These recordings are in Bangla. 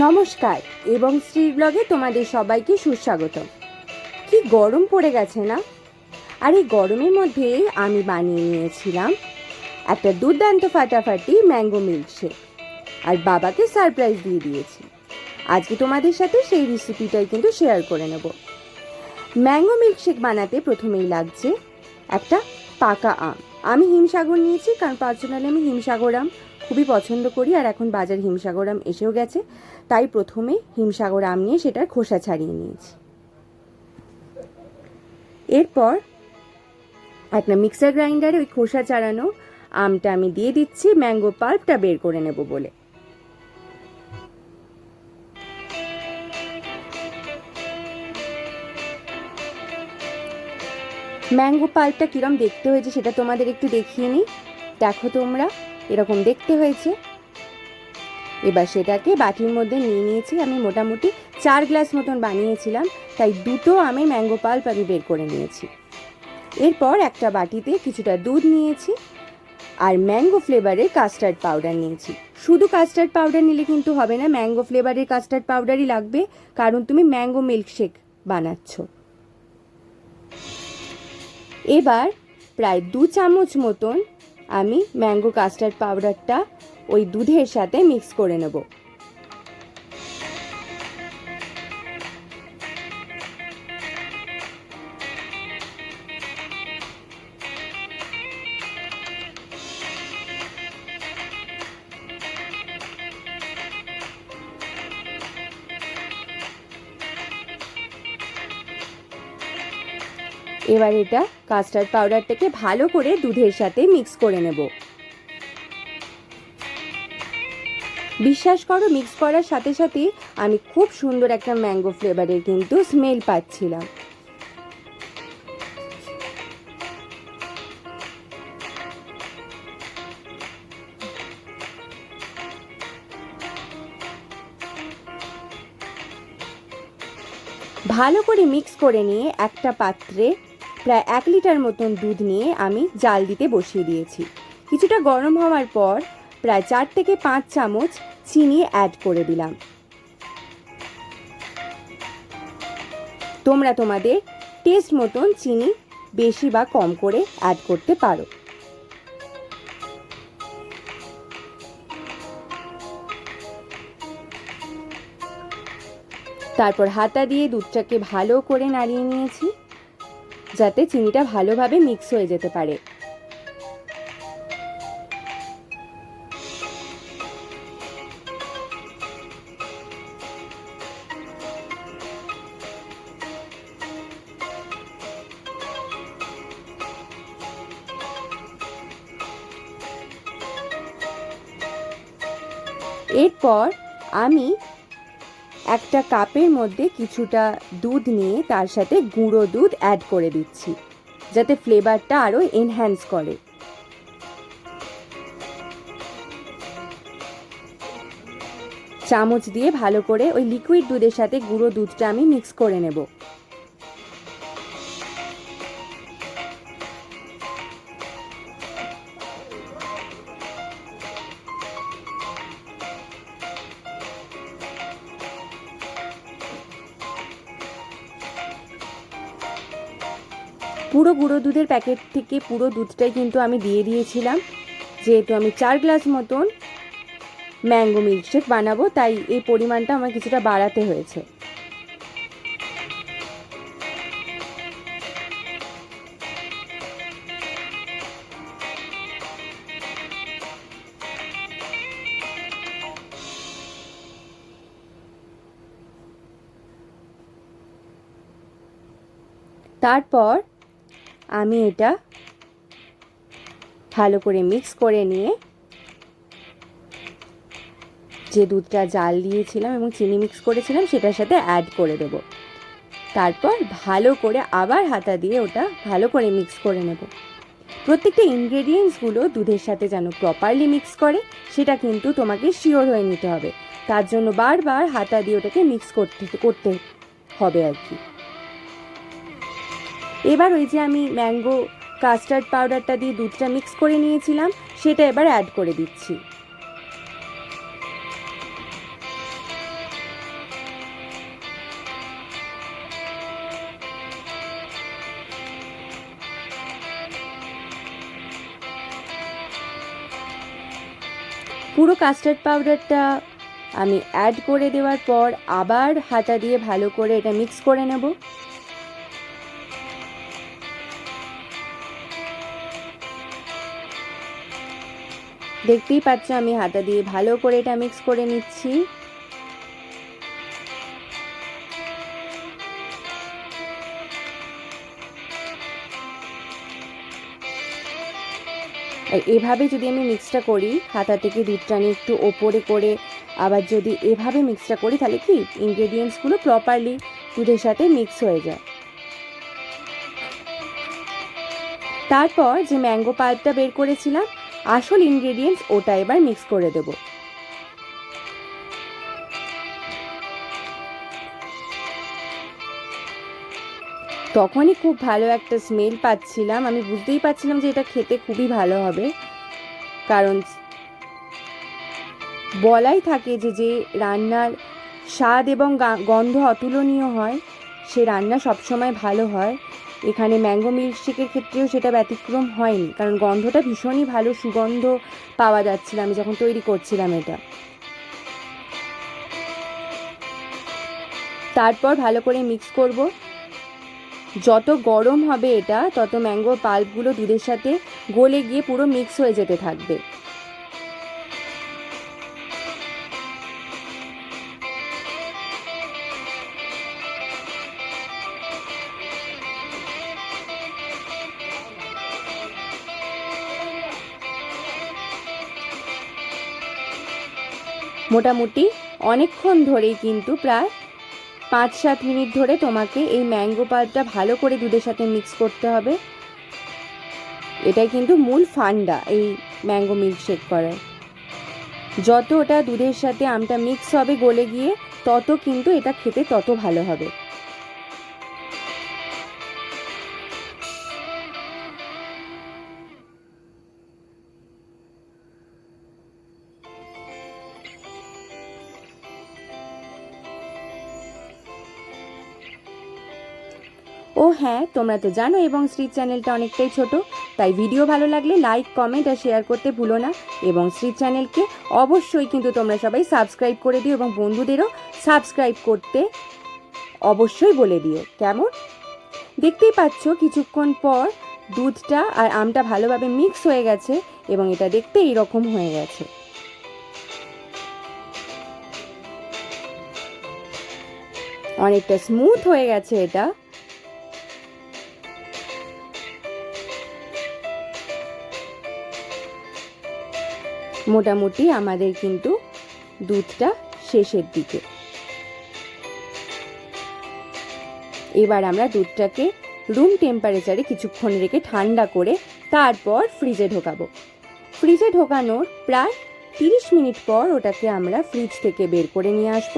নমস্কার, এবং শ্রী ব্লগে তোমাদের সবাইকে সুস্বাগত কি গরম পড়ে গেছে না? আর এই গরমের মধ্যে আমি বানিয়ে নিয়েছিলাম একটা দুর্দান্ত ফাটাফাটি ম্যাঙ্গো মিল্কশেক। আর বাবাকে সারপ্রাইজ দিয়ে দিয়েছি। আজকে তোমাদের সাথে সেই রেসিপিটাই কিন্তু শেয়ার করে নেব। ম্যাঙ্গো মিল্কশেক বানাতে প্রথমেই লাগছে একটা পাকা আম। আমি হিমসাগর নিয়েছি, কারণ পার্সোনালি আমি হিমসাগর আম খুবই পছন্দ করি, আর এখন বাজার হিমসাগর আম এসেও গেছে। তাই প্রথমে হিমসাগর আম নিয়ে সেটার খোসা ছাড়িয়ে নিয়েছি। এরপর একটা মিক্সার গ্রাইন্ডারে ওই খোসা ছাড়ানো আমটা আমি দিয়ে দিচ্ছি, ম্যাঙ্গো পাল্পটা বের করে নেব বলে। ম্যাঙ্গো পাল্পটা কিরম দেখতে হয়েছে সেটা তোমাদের একটু দেখিয়ে নিই। দেখো তোমরা, এরকম দেখতে হয়েছে। এবার সেটাকে বাটির মধ্যে নিয়ে নিয়েছি। আমি মোটামুটি চার গ্লাস মতন বানিয়েছিলাম, তাই দুটো আমি ম্যাঙ্গো পাল্প আমি বের করে নিয়েছি। এরপর একটা বাটিতে কিছুটা দুধ নিয়েছি আর ম্যাঙ্গো ফ্লেভারের কাস্টার্ড পাউডার নিয়েছি। শুধু কাস্টার্ড পাউডার নিলে কিন্তু হবে না, ম্যাঙ্গো ফ্লেভারের কাস্টার্ড পাউডারই লাগবে, কারণ তুমি ম্যাঙ্গো মিল্কশেক বানাচ্ছ। এবার প্রায় দু চামচ মতন আমি ম্যাঙ্গো কাস্টার্ড পাউডারটা ওই দুধের সাথে মিক্স করে নেব। এবার এটা কাস্টার্ড পাউডারটাকে ভালো করে দুধের সাথে মিক্স করে নেব। বিশ্বাস করো মিক্স করার সাথে সাথে আমি খুব সুন্দর একটা ম্যাঙ্গো ফ্লেভারের কিন্তু স্মেল পাচ্ছিলাম। ভালো করে মিক্স করে নিয়ে একটা পাত্রে প্রায় এক লিটার মতন দুধ নিয়ে আমি জাল দিতে বসিয়ে দিয়েছি। কিছুটা গরম হওয়ার পর প্রায় চার থেকে পাঁচ চামচ চিনি অ্যাড করে দিলাম। তোমরা তোমাদের টেস্ট মতন চিনি বেশি বা কম করে অ্যাড করতে পারো। তারপর হাতা দিয়ে দুধটাকে ভালো করে নাড়িয়ে নিয়েছি, যাতে চিনিটা ভালোভাবে মিক্স হয়ে যেতে পারে। এরপর আমি একটা কাপের মধ্যে কিছুটা দুধ নিয়ে তার সাথে গুঁড়ো দুধ অ্যাড করে দিচ্ছি, যাতে ফ্লেভারটা আরও এনহ্যান্স করে। চামচ দিয়ে ভালো করে ওই লিকুইড দুধের সাথে গুঁড়ো দুধটা আমি মিক্স করে নেব। পুরো গুঁড়ো দুধের প্যাকেট থেকে পুরো দুধটাই কিন্তু আমি দিয়ে দিয়েছিলাম। যেহেতু আমি চার গ্লাস মতন ম্যাঙ্গো মিল্কশেক বানাবো, তাই এই পরিমাণটা আমার কিছুটা বাড়াতে হয়েছে। তারপর আমি এটা ভালো করে মিক্স করে নিয়ে যে দুধটা জাল দিয়েছিলাম এবং চিনি মিক্স করেছিলাম, সেটার সাথে অ্যাড করে দেবো। তারপর ভালো করে আবার হাতা দিয়ে ওটা ভালো করে মিক্স করে নেব। প্রত্যেকটা ইনগ্রেডিয়েন্টসগুলো দুধের সাথে যেন প্রপারলি মিক্স করে, সেটা কিন্তু তোমাকে শিওর হয়ে নিতে হবে। তার জন্য বারবার হাতা দিয়ে ওটাকে মিক্স করতে করতে হবে আর কি। এবার ওই যে আমি ম্যাঙ্গো, কাস্টার্ড পাউডারটা দিয়ে দুধটা মিক্স করে নিয়েছিলাম, সেটা এবার অ্যাড করে দিচ্ছি। পুরো কাস্টার্ড পাউডারটা আমি অ্যাড করে দেওয়ার পর আবার হাতা দিয়ে ভালো করে এটা মিক্স করে নেব। দেখতেই পাচ্ছ আমি হাতা দিয়ে ভালো করে এটা মিক্স করে নিচ্ছি। এভাবে যদি আমি মিক্সটা করি, হাতা থেকে দুধটা নিয়ে একটু ওপরে করে আবার যদি এভাবে মিক্সটা করি, তাহলে কি ইনগ্রেডিয়েন্টসগুলো প্রপারলি দুধের সাথে মিক্স হয়ে যায়। তারপর যে ম্যাঙ্গো পাল্পটা বের করেছিলাম আসল ইনগ্রেডিয়েন্টস ওটা এবার মিক্স করে দেব। তখনই খুব ভালো একটা স্মেল পাচ্ছিলাম। আমি বুঝতেই পারছিলাম যে এটা খেতে খুবই ভালো হবে। কারণ বলাই থাকে যে যে রান্নার স্বাদ এবং গন্ধ অতুলনীয় হয়, সে রান্না সবসময় ভালো হয়। এখানে ম্যাঙ্গো মিল্কশেকের ক্ষেত্রেও সেটা ব্যতিক্রম হয়নি, কারণ গন্ধটা ভীষণই ভালো সুগন্ধ পাওয়া যাচ্ছিল, আমি যখন তৈরি করছিলাম এটা। তারপর ভালো করে মিক্স করব। যত গরম হবে এটা, তত ম্যাঙ্গো পাল্পগুলো দুধের সাথে গলে গিয়ে পুরো মিক্স হয়ে যেতে থাকবে। মোটামুটি অনেকক্ষণ ধরেই কিন্তু প্রায় পাঁচ সাত মিনিট ধরে তোমাকে এই ম্যাঙ্গো পাল্পটা ভালো করে দুধের সাথে মিক্স করতে হবে। এটাই কিন্তু মূল ফান্ডা এই ম্যাঙ্গো মিল্কশেক করার। যত ওটা দুধের সাথে আমটা মিক্স হবে গলে গিয়ে, তত কিন্তু এটা খেতে তত ভালো হবে। ও হ্যাঁ তোমরা তো জানো এবং শ্রী চ্যানেলটা অনেকটাই ছোট, তাই ভিডিও ভালো লাগলে লাইক, কমেন্ট আর শেয়ার করতে ভুলো না। এবং শ্রী চ্যানেলকে অবশ্যই কিন্তু তোমরা সবাই সাবস্ক্রাইব করে দিও এবং বন্ধুদেরও সাবস্ক্রাইব করতে অবশ্যই বলে দিও। কেমন? দেখতেই পাচ্ছ কিছুক্ষণ পর দুধটা আর আমটা ভালোভাবে মিক্স হয়ে গেছে এবং এটা দেখতে এইরকম হয়ে গেছে। অনেকটা স্মুথ হয়ে গেছে এটা। মোটামুটি আমাদের কিন্তু দুধটা শেষের দিকে। এবার আমরা দুধটাকে রুম টেম্পারেচারে কিছুক্ষণ রেখে ঠান্ডা করে তারপর ফ্রিজে ঢোকাবো। ফ্রিজে ঢোকানোর প্রায় তিরিশ মিনিট পর ওটাকে আমরা ফ্রিজ থেকে বের করে নিয়ে আসব।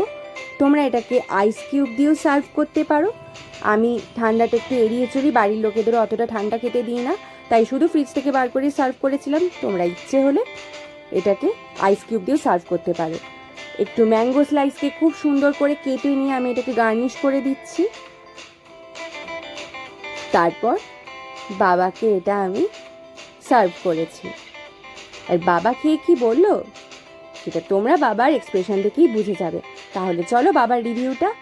তোমরা এটাকে আইস কিউব দিয়েও সার্ভ করতে পারো। আমি ঠান্ডাটা একটু এড়িয়ে চলি, বাড়ির লোকেদেরও অতটা ঠান্ডা খেতে দিই না, তাই শুধু ফ্রিজ থেকে বার করে সার্ভ করেছিলাম, তোমরা ইচ্ছে হলে এটাকে আইস কিউব দিয়েও সার্ভ করতে পারো। একটু ম্যাঙ্গো স্লাইসকে খুব সুন্দর করে কেটে নিয়ে আমি এটাকে গার্নিশ করে দিচ্ছি। তারপর বাবাকে এটা আমি সার্ভ করেছি। আর বাবা খেয়ে কি বলল? সেটা তোমরা বাবার এক্সপ্রেশন দেখেই বুঝে যাবে। তাহলে চলো বাবার রিভিউটা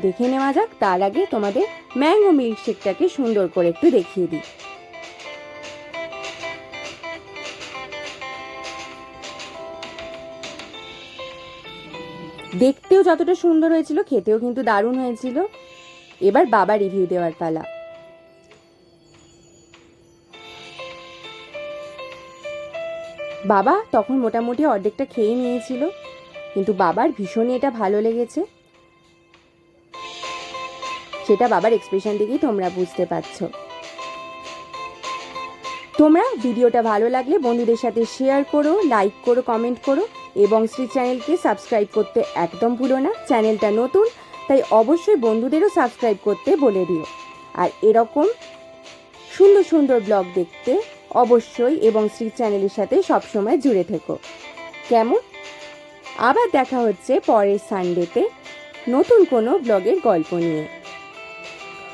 দেখে নেওয়া যাক। তার আগে তোমাদের ম্যাঙ্গো মিল্কশেকটাকে সুন্দর করে একটু দেখিয়ে দিই। দেখতেও যতটা সুন্দর হয়েছিল, খেতেও কিন্তু দারুণ হয়েছিল। এবার বাবা রিভিউ দেওয়ার পালা। বাবা তখন মোটামুটি অর্ধেকটা খেয়ে নিয়েছিল, কিন্তু বাবার ভীষণই এটা ভালো লেগেছে। সেটা বাবার এক্সপ্রেশন থেকেই তোমরা বুঝতে পারছ। তোমরা ভিডিওটা ভালো লাগলে বন্ধুদের সাথে শেয়ার করো লাইক করো কমেন্ট করো। এবং শ্রী চ্যানেলকে সাবস্ক্রাইব করতে একদম ভুলো না। চ্যানেলটা নতুন, তাই অবশ্যই বন্ধুদেরও সাবস্ক্রাইব করতে বলে দিও। আর এরকম সুন্দর সুন্দর ব্লগ দেখতে অবশ্যই এবং শ্রী চ্যানেলের সাথে সবসময় জুড়ে থেকো। কেমন? আবার দেখা হচ্ছে পরের সানডেতে নতুন কোনো ব্লগের গল্প নিয়ে।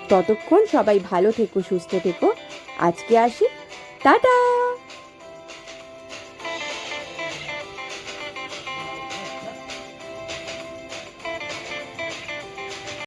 ততক্ষণ সবাই ভালো থেকো, সুস্থ থেকো। আজকে আসি। টাটা!